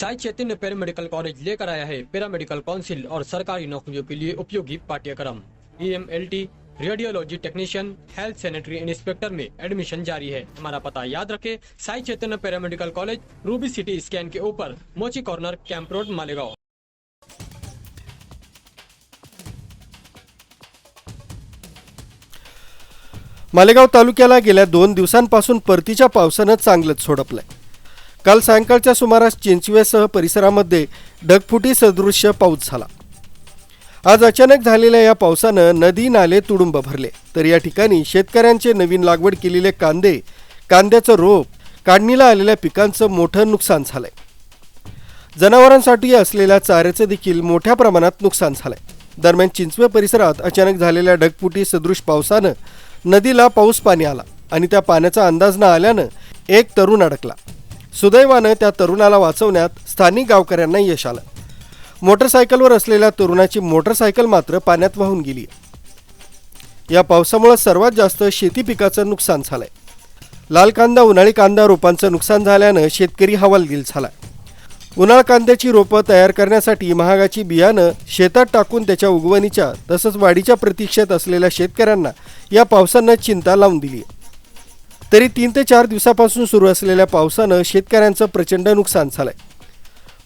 Sai Chaitanya paramedical college लेकर आया है। पैरामेडिकल काउंसिल और सरकारी नौकरियों के लिए उपयोगी पाठ्यक्रम। E M L T radiology technician health sanitary inspector में एडमिशन जारी है। हमारा पता याद रखें Sai Chaitanya paramedical college Ruby City Scan के ऊपर Mochi corner camp road Malegaon. Malegaon तालुक्याला गेल्या दोन दिवसांपासून परतीच्या पावसानं चांगलंच सोडपलंय. काल सायंकाळच्या सुमारास चिंचवेसह परिसरामध्ये ढगफुटी सदृश्य पाऊस झाला. आज अचानक झालेल्या या पावसानं नदी नाले तुडुंब भरले. तर या ठिकाणी शेतकऱ्यांचे नवीन लागवड केलेले कांदे कांद्याचं रोप काढणीला आलेल्या पिकांचं मोठं नुकसान झालंय. जनावरांसाठी असलेल्या चाऱ्याचं देखील मोठ्या प्रमाणात नुकसान झालंय. दरम्यान चिंचवे परिसरात अचानक झालेल्या ढगफुटी सदृश पावसानं नदीला पाऊस पाणी आला आणि त्या पाण्याचा अंदाज न आल्यानं एक तरुण अडकला. सुदैवानं त्या तरुणाला वाचवण्यात स्थानिक गावकऱ्यांना यश आलं. मोटरसायकलवर असलेल्या तरुणाची मोटरसायकल मात्र पाण्यात वाहून गेली. या पावसामुळे सर्वात जास्त शेती पिकाचं नुकसान झालंय. लाल कांदा उन्हाळी कांदा रोपांचं नुकसान झाल्यानं शेतकरी हवालदिल झाला उन्हाळ कांद्याची रोपं तयार करण्यासाठी महागाची बियाणं शेतात टाकून त्याच्या उगवणीच्या तसंच वाढीच्या प्रतीक्षेत असलेल्या शेतकऱ्यांना या पावसानं चिंता लावून दिली तरी तीन ते चार दिवसापासून सुरू असलेल्या पावसानं शेतकऱ्यांचं प्रचंड नुकसान झालंय.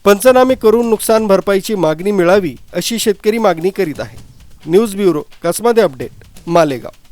पंचनामे करून नुकसान भरपाईची मागणी मिळावी अशी शेतकरी मागणी करीत आहे. न्यूज ब्युरो कसमध्ये अपडेट मालेगाव.